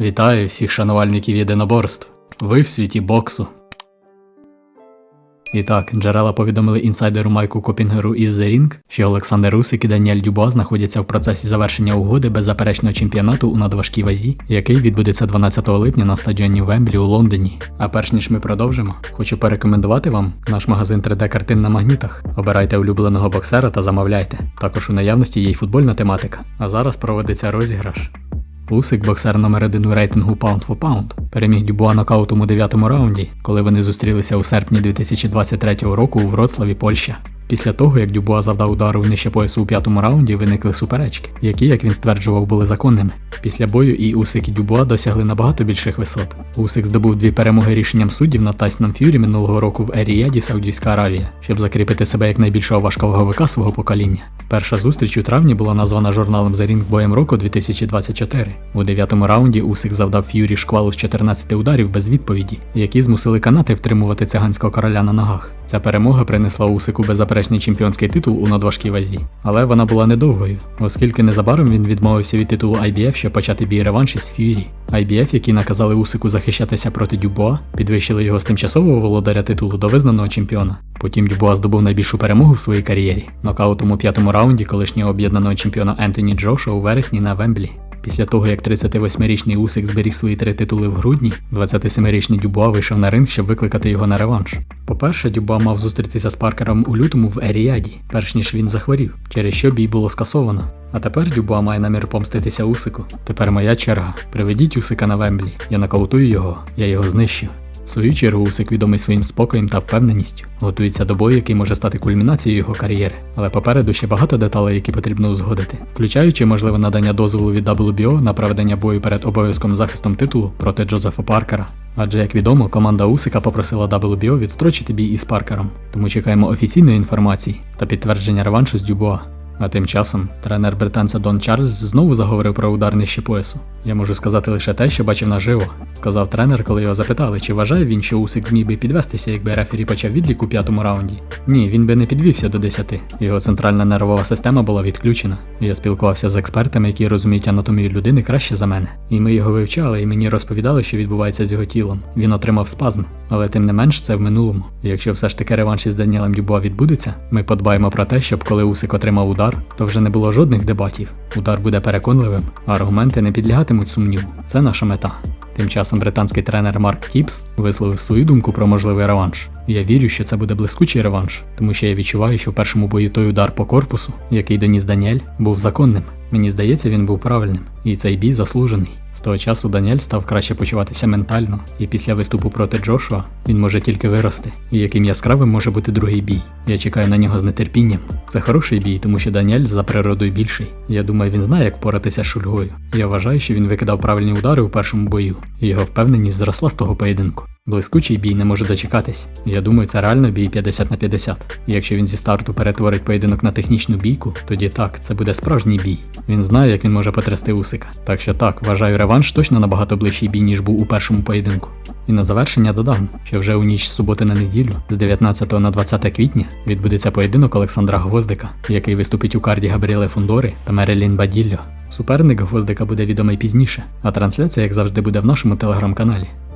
Вітаю всіх шанувальників єдиноборств. Ви в світі боксу. І так, джерела повідомили інсайдеру Майку Копінгеру із The Ring, що Олександр Русик і Даніель Дюбуа знаходяться в процесі завершення угоди беззаперечного чемпіонату у надважкій вазі, який відбудеться 12 липня на стадіоні Вемблі у Лондоні. А перш ніж ми продовжимо, хочу порекомендувати вам наш магазин 3D картин на магнітах. Обирайте улюбленого боксера та замовляйте. Також у наявності є й футбольна тематика. А зараз проводиться розіграш. Усик, боксер номер один у рейтингу Pound for Pound, переміг Дюбуа нокаутом у дев'ятому раунді, коли вони зустрілися у серпні 2023 року у Вроцлаві, Польща. Після того, як Дюбуа завдав удару нижче поясу у п'ятому раунді, виникли суперечки, які, як він стверджував, були законними. Після бою і Усик і Дюбуа досягли набагато більших висот. Усик здобув дві перемоги рішенням суддів над Тайсоном Ф'юрі минулого року в Еріяді, Саудівська Аравія, щоб закріпити себе як найбільшого важковаговика свого покоління. Перша зустріч у травні була названа журналом The Ring боєм року 2024. У дев'ятому раунді Усик завдав Ф'юрі шквалу з 14 ударів без відповіді, які змусили канати втримувати циганського короля на ногах. Ця перемога принесла Усику беззаперечний чемпіонський титул у надважкій вазі, але вона була недовгою, оскільки незабаром він відмовився від титулу IBF, щоб почати бій реванш із Ф'юрі. IBF, які наказали Усику захищатися проти Дюбуа, підвищили його з тимчасового володаря титулу до визнаного чемпіона. Потім Дюбуа здобув найбільшу перемогу в своїй кар'єрі нокаутом у п'ятому раунді колишнього об'єднаного чемпіона Ентоні Джоша у вересні на Вемблі. Після того, як 38-річний Усик зберіг свої три титули в грудні, 27-річний Дюбуа вийшов на ринг, щоб викликати його на реванш. По-перше, Дюбуа мав зустрітися з Паркером у лютому в Еріаді, перш ніж він захворів, через що бій було скасовано. А тепер Дюбуа має намір помститися Усику. Тепер моя черга. Приведіть Усика на Вемблі. Я нокаутую його, я його знищу. В свою чергу Усик відомий своїм спокоєм та впевненістю, готується до бою, який може стати кульмінацією його кар'єри. Але попереду ще багато деталей, які потрібно узгодити, включаючи можливе надання дозволу від WBO на проведення бою перед обов'язком захистом титулу проти Джозефа Паркера. Адже, як відомо, команда Усика попросила WBO відстрочити бій із Паркером, тому чекаємо офіційної інформації та підтвердження реваншу з Дюбуа. А тим часом тренер британця Дон Чарльз знову заговорив про удар нижче поясу. Я можу сказати лише те, що бачив наживо, сказав тренер, коли його запитали, чи вважає він, що Усик зміг би підвестися, якби рефері почав відлік у п'ятому раунді. Ні, він би не підвівся до 10. Його центральна нервова система була відключена. Я спілкувався з експертами, які розуміють анатомію людини краще за мене. І ми його вивчали, і мені розповідали, що відбувається з його тілом. Він отримав спазм, але тим не менш це в минулому. Якщо все ж таки реванш із Даніелем Дюбуа відбудеться, ми подбаємо про те, щоб коли Усик отримав удар, то вже не було жодних дебатів. Удар буде переконливим, а аргументи не підлягатимуть сумніву. Це наша мета. Тим часом британський тренер Марк Тіпс висловив свою думку про можливий реванш. Я вірю, що це буде блискучий реванш, тому що я відчуваю, що в першому бою той удар по корпусу, який доніс Даніель, був законним. Мені здається, він був правильним, і цей бій заслужений. З того часу Даніель став краще почуватися ментально, і після виступу проти Джошуа він може тільки вирости. І яким яскравим може бути другий бій. Я чекаю на нього з нетерпінням. Це хороший бій, тому що Даніель за природою більший. Я думаю, він знає, як поратися з шульгою. Я вважаю, що він викидав правильні удари у першому бою, і його впевненість зросла з того поєдинку. Блискучий бій не може дочекатись. Я думаю, це реально бій 50 на 50. І якщо він зі старту перетворить поєдинок на технічну бійку, тоді так, це буде справжній бій. Він знає, як він може потрясти Усика. Так що так, вважаю, реванш точно набагато ближчий бій, ніж був у першому поєдинку. І на завершення додам, що вже у ніч з суботи на неділю, з 19 на 20 квітня, відбудеться поєдинок Олександра Гвоздика, який виступить у карді Габріеле Фундори та Мерелін Баділло. Суперник Гвоздика буде відомий пізніше, а трансляція, як завжди, буде в нашому телеграм-каналі.